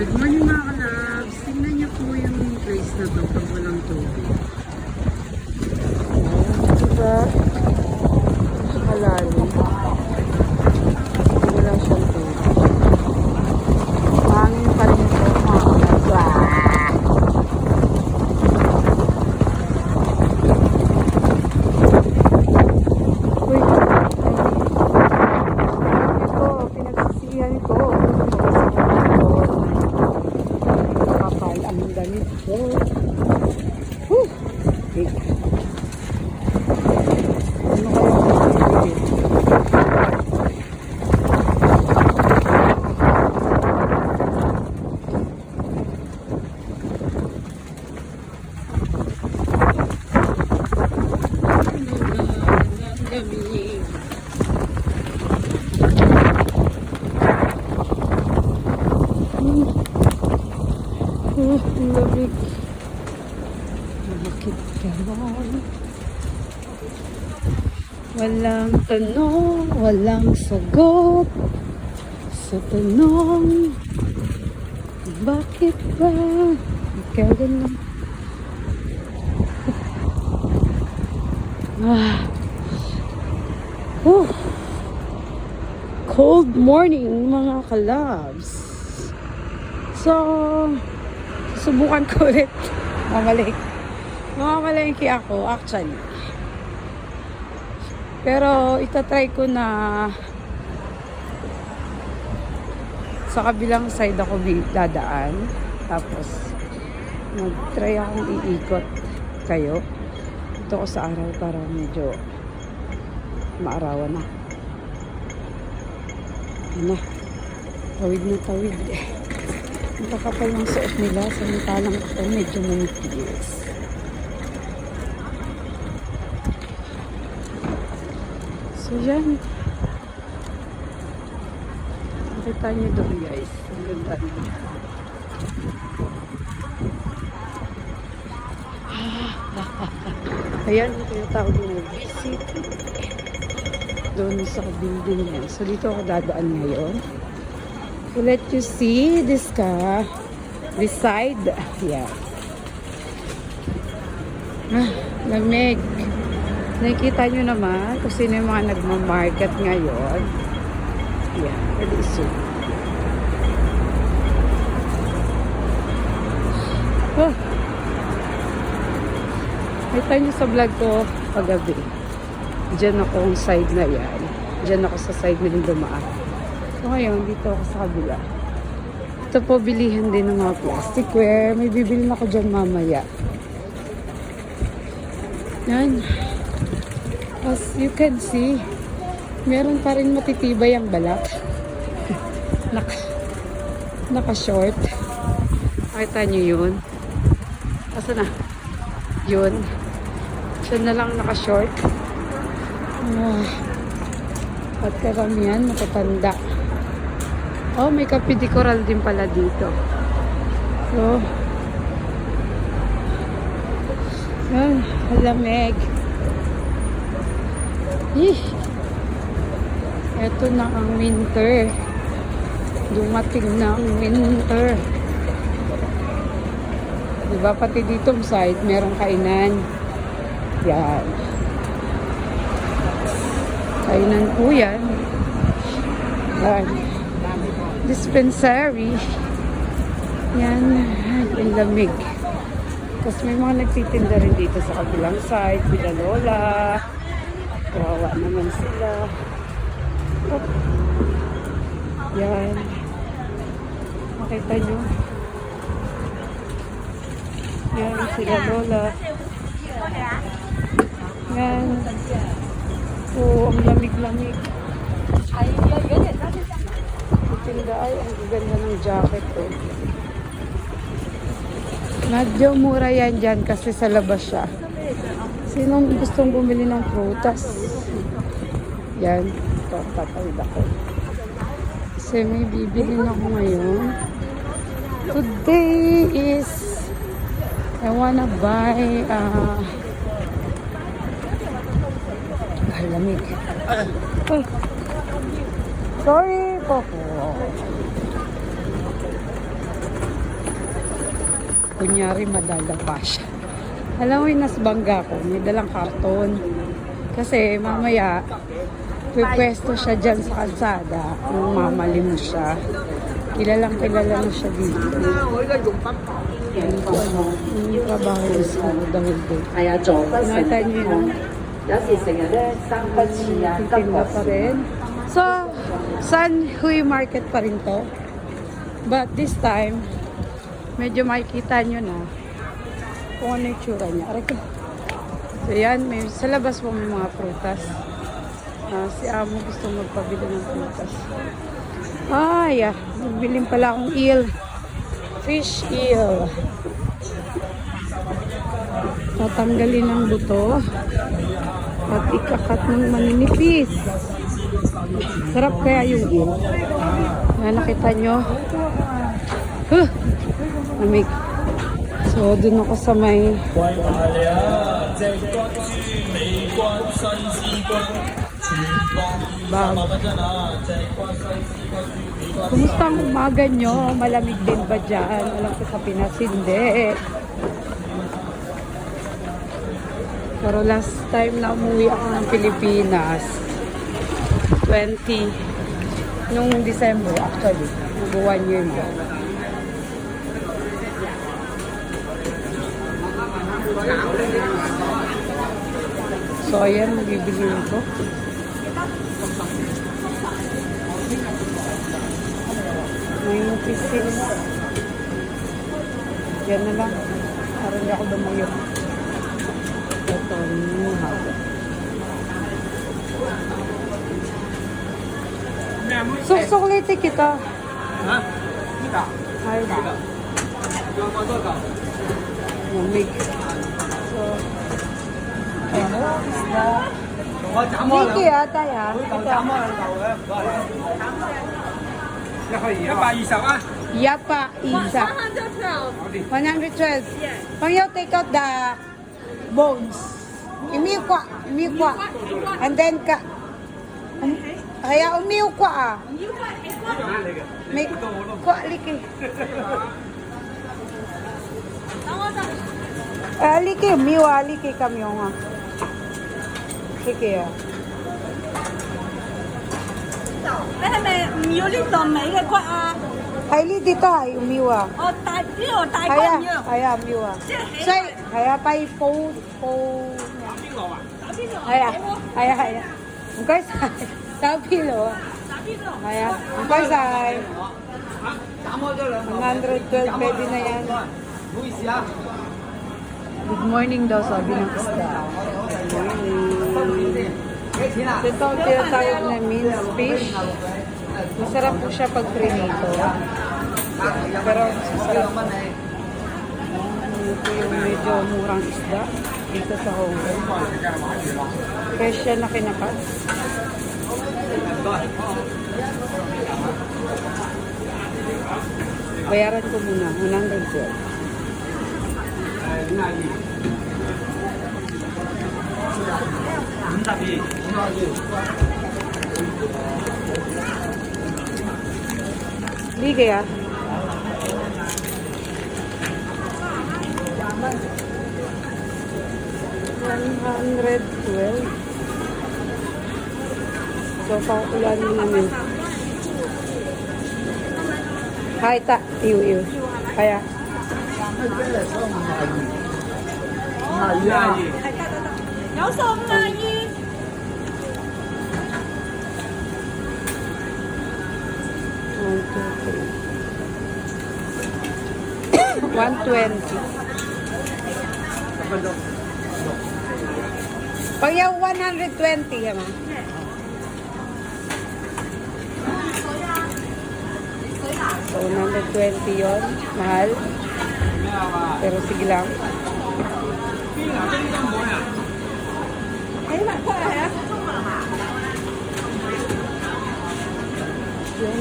Good morning mga kalabs. Tingnan niyo po yung place na to pag walang tubig. Diba? Nakalalim. Wala siyang tubig. Hangin pa rin ito, mga kalabs. Uy. Ito, pinagsisihan ko. Kapal ang damit ko. Whew. Okay. Ano kaya pipili? Lamig. Oh, ang lamig. Bakit ganon? Walang tanong, walang sagot sa tanong. Bakit ba ikaw ganun? Ah. Oh. Cold morning mga kalabs. So, subukan ko ulit. Mamalik. Mamamalengke ako, actually. Pero, itatry ko na sa kabilang side ako dadaan. Tapos, mag-try akong iikot kayo. Ito ko sa araw para medyo maarawan na. Ano? Tawid na tawid. Nakakapal ng suot nila. Samantalang ako medyo manipis. So yan. Nakita niyo doon guys. Ang ganda niya. Ayan, ito yung tawag visit. Doon sa building yan. So dito ako dadaan ngayon. To let you see this ka, this side. Yeah. Ah, lamig. Nakikita nyo naman kung sino yung mga nagmamarket ngayon. Yeah, pwede iso. Oh. Nakita nyo sa vlog ko paggabi. Diyan ako ang side na yan. Diyan ako sa side na yung dumaan. So ngayon, dito ako sa kabila. Ito po, bilihan din ng mga plasticware. May bibili na ako dyan mamaya. Yan. As you can see, meron pa rin matitibay ang balat. Naka, naka-short. Nakita nyo yun? Asa na? Yun. Siya na lang naka-short. Ah. At karamihan matatanda. Oh, may kapidikoral din pala dito. So, yan, lamig. Ih, eto na ang winter. Dumating na ang winter. Diba pati dito side, merong kainan. Yan. Kainan po yan. Yan. Dispensary. Yan. Yung lamig. Tapos may mga nagtitinda rin dito sa kabilang side. Bila Lola. Kawawa naman sila. Oh. Yan. Makita nyo. Yan sila Lola. Yan. Oo, ang lamig-lamig. Tinda ay, ang ganda ng jacket ko. Medyo mura yan dyan kasi sa labas siya. Sinong gustong bumili ng prutas? Yan. Ito, tatawid ako. Kasi may bibili na ako ngayon. Today is I wanna buy uh, ay, lamig. Ay. Sorry po po. Kunyari, madadapa siya. Alam mo nasbangga ko, may dalang karton. Kasi mamaya, Pwesto siya dyan sa kalsada. Yung mamalim siya. Kilalang kilala mo siya dito. Yan po. Yung trabaho is ano dahil dito. Kaya chokas. Nakita niyo yun. Titinda pa rin. So, San Huy Market pa rin to. But this time, medyo makikita nyo na kung ano yung tsura niya. Aray ko. So yan, may, sa labas po may mga prutas. Ah, si Amo gusto magpabili ng prutas. Ay, ah, nagbilim pala akong eel. Fish eel. Tatanggalin ng buto at ikakat ng maninipis. Sarap kaya yung eel. Ayan, nakita nyo. Huh! Lamig. So, dun ako sa may 关怀你啊！只关注美关新丝关，全国 Kumusta ang umaga nyo? Malamig din ba dyan? Alam ko sa Pinas, hindi. Pero last time na umuwi ako ng Pilipinas, 20, nung December actually, nag-one year na. So, ayan, bibili ko. 26. Yan na lang. Para hindi ako dumuyok. Ito, nihaw. Susukliti kita. Ha? Kita? Ay. Kita. Lumig. So, ano? Isda. Hindi kaya tayo. Ito. Napaisa ka? Yapa, isa. 112. 112. Yes. Pang you take out the bones. Imiukwa, imiukwa. And then ka... Um, kaya umiukwa ah. Umiukwa, ikwa. May kwa liki. Ah, aliki, umiwa, aliki kami yung ah. Sige ah. Beh, me, io li do me le qua a. Hai li di tai u miwa. O tai ti o tai qua miwa. Hai a miwa. Sai, hai a pai po po. Tao bi lo à. Tao bi lo. Hai a. Hai a hai a. Không có sai. Tao bi lo à. Hai a. Không có sai. 112 pwede na yan. Good morning daw, sabi ng isda. Good morning. Ito ang tinatawag na minced fish. Masarap po siya pag trinito. Pero masarap. Ito yung medyo murang isda dito sa Hong Kong. Fresh siya na kinakas. Bayaran ko muna, 112. ली गया One hundred twelve. So, paulan mo namin. Ay, ta. Iw, iw. Kaya. Ay, kaya. Ay, kaya. Ay, kaya. Ay, kaya. 120. 120. Pag yung 120, ha ma? So, 120 yon Mahal. Pero sige lang.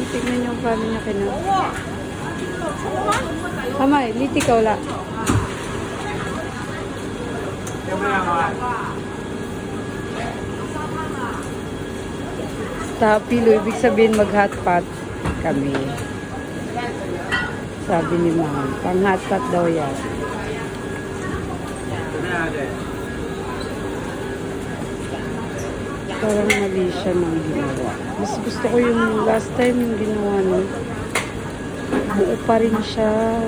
Tignan niyo paano niya kinu. Kamay, liti ka wala. Tapilo, ibig sabihin mag-hotpot kami. Sabi ni Ma'am, pang-hotpot daw yan. Parang mali siya ng ginawa. Mas gusto ko yung last time yung ginawa no. Buo pa rin siya.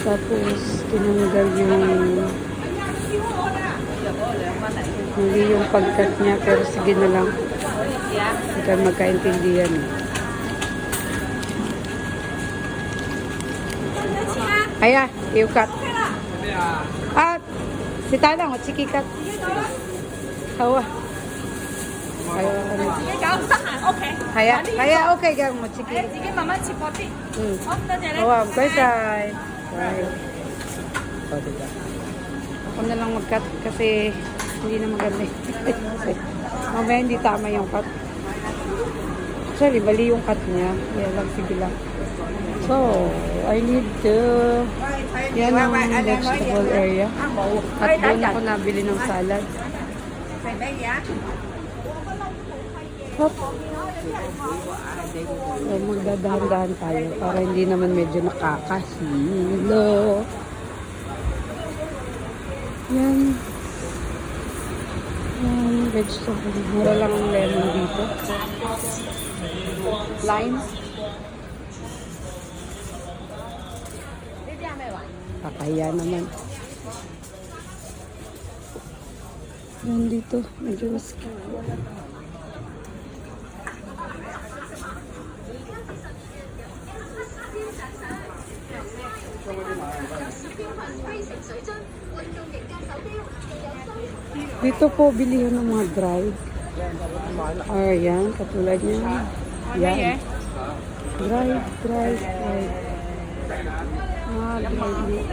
Tapos, tinanggal yung hindi yung pagkat niya, pero sige na lang. Hindi ka magkaintindihan. eh. Aya, you cut. At, si Tanang, at si Kikat. Hawa. kaya, kaya okay ka mo, si 诶 Kikat. 自己慢慢切薄啲。 Hmm. 好，多谢你。 Hawa, bye bye. Bye. O, diba? Ako na lang mag-cut kasi hindi na maganda. Kasi Mamaya hindi tama yung cut. Actually, bali yung cut niya. Kaya lang, sige lang. So, I need to... Yan ang vegetable area. At doon ako nabili ng salad. Hop. So, magdadahan-dahan tayo para hindi naman medyo nakakahilo. Yan. Yan, vegetable. Mura lang ang lemon dito. Lime. Papaya naman. Yan dito. Medyo mas Dito po bilihan ng mga dried. Ayan, katulad niya. Yan. Dried, dried, dried. Ah, dried.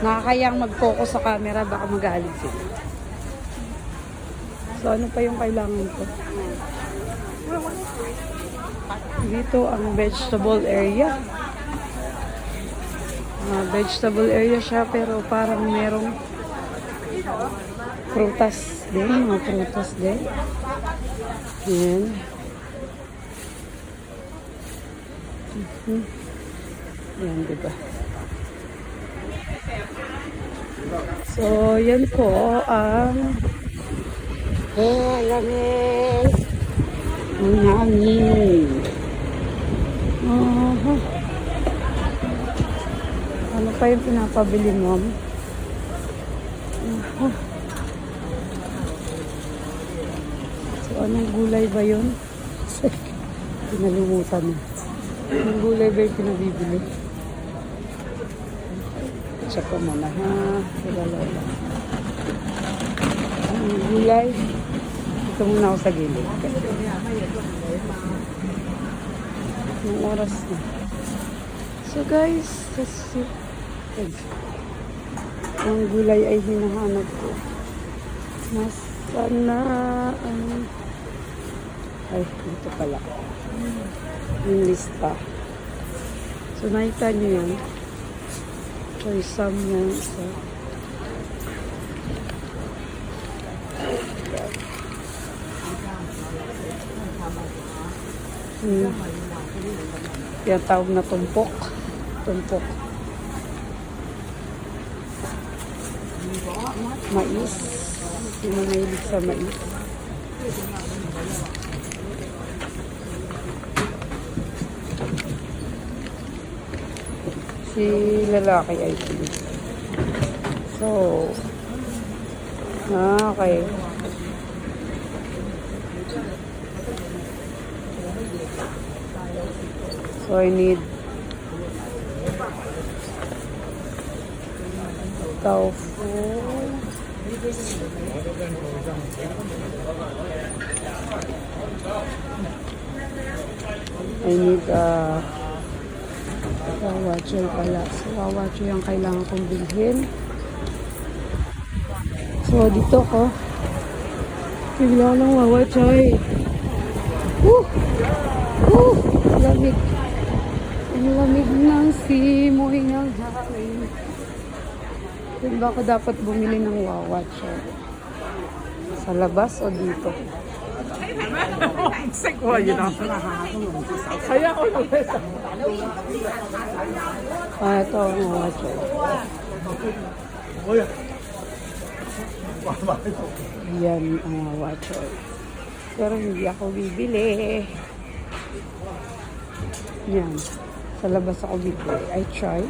Nakakayang mag-focus sa camera, baka magalit sila. So, ano pa yung kailangan ko? Dito ang vegetable area. Ah, vegetable area siya pero parang merong prutas din, mga prutas din. Yan. Mhm. Yan, diba? So, yan po ang eh, lamig. Ang hangin. Aha. Ano pa yung pinapabili? Aha. Anong gulay ba yun? Pinalimutan na. Anong gulay ba yung pinabibili? Check ko muna, ha? Sila lola. Anong gulay? Ito muna ako sa gilid. Anong oras na? So guys, that's it. Ang gulay ay hinahanap ko. Nasaan na ang... Ay, dito pala. Yung lista. So, nakita niyo yan. Choice some yan. So, Hmm. Yan tawag na tumpok. Tumpok. Mais. Sino mahilig sa mais? Si lalaki ay pili. So, ah, okay. So, I need tofu. I need uh, wawachoy pala. So, wawachoy ang kailangan kong bilhin. So, dito ko. Bigla ng wawachoy. Woo! Woo! Lamig. Ang lamig ng simoy ng hangin. Ba ako dapat bumili ng wawachoy? Sa labas o dito? Sick wa yun ah. Kaya ko yung pesa. Ah, ang watch. Yan ang watch. Pero hindi ako bibili. Yan. Sa labas ako bibili. I try.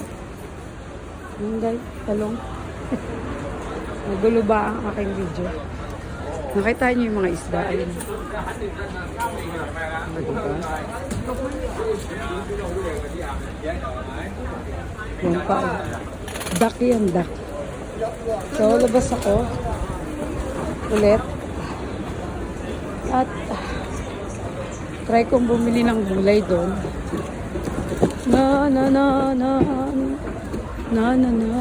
Hindi, talong. Nagulo ba ang aking video? Nakita niyo yung mga isda. Ayun. Yan pa. oh. Duck yan, duck. So, labas ako. Ulit. At try kong bumili ng gulay doon. Na na na na na na na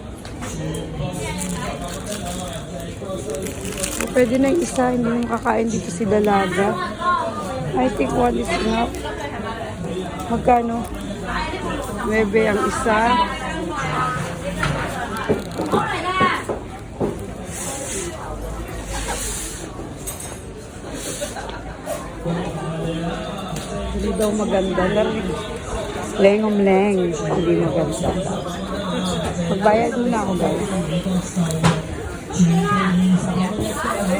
Pwede na yung isa, hindi mo kakain dito si Dalaga. I think one is enough. Magkano? 9 ang isa. Hindi daw maganda. Lengom-leng. Hindi maganda. Magbayad muna ako, guys.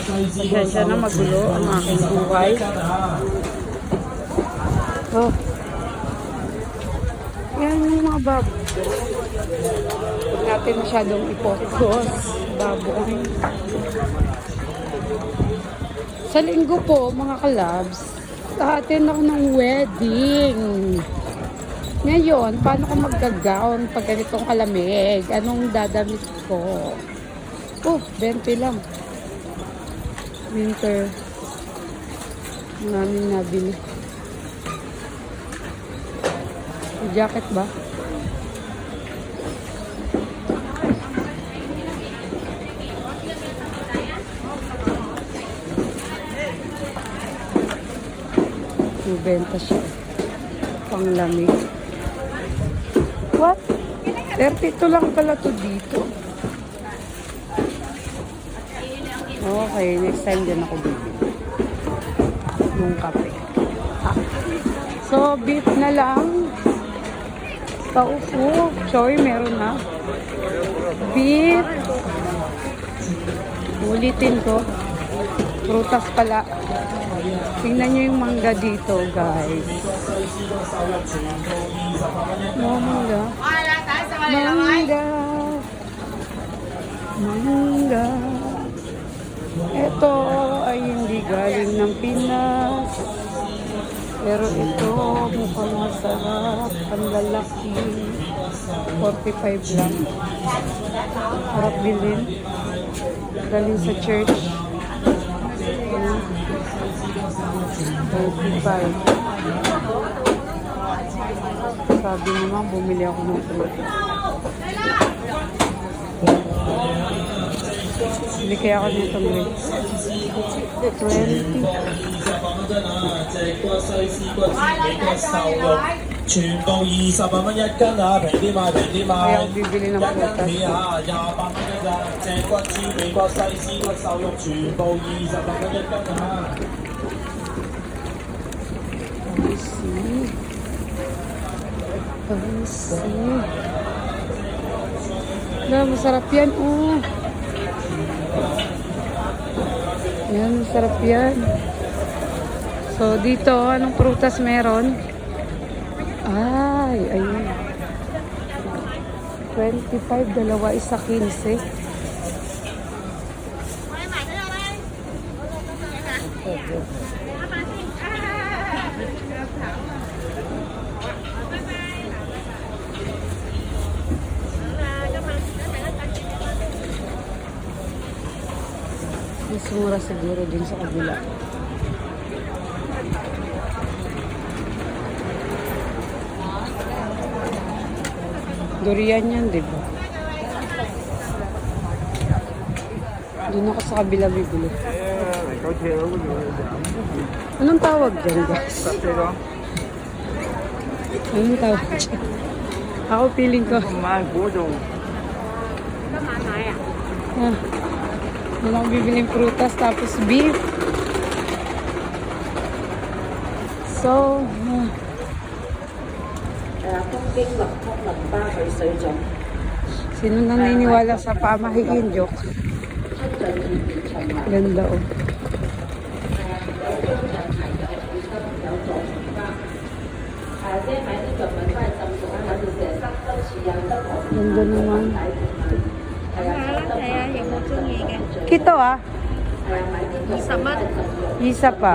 Pasensya na magulo ang aking buhay. Oh. Yan yung mga babo. Huwag natin masyadong ipokos. Baboy. Sa linggo po, mga kalabs, atin ako ng wedding. Ngayon, paano ko mag-gown pag ganitong kalamig? Anong dadamit ko? Oh, 20 lang. Winter. Maraming nabili. Jacket ba? Benta siya. Panglamig. What? 32 lang pala to dito. Okay, next time din ako bibili. Yung kape. Ah. So, beef na lang. Paupo. Choy, meron na. Beef. Ulitin ko. Prutas pala. Tingnan nyo yung mangga dito, guys. Oh, mangga. Mangga. Mangga. Ito ay hindi galing ng Pinas. Pero ito mukhang masarap. Ang lalaki. 45 lang. Harap bilhin. Galing sa church. Ayan. 45. Sabi naman, bumili ako ng fruit. Bili kaya ako nito grapes. 20. Kaya ako bibili ng prutas. Pansi. Pansi. Na, masarap yan. Oh. Ayan, sarap yan. So, dito, anong prutas meron? Ay, ayun. 25, dalawa, isa 15. Kabila. Durian yan, di ba? Doon ako sa kabila bibili. Anong tawag dyan, guys? Anong tawag dyan? Ako feeling ko. Ah, wala akong bibiling prutas tapos beef. So, hmm. Sino nang niniwala sa pamahiin, Jok? Ganda oh. Ganda naman. Kito ah. Isa pa. Isa pa.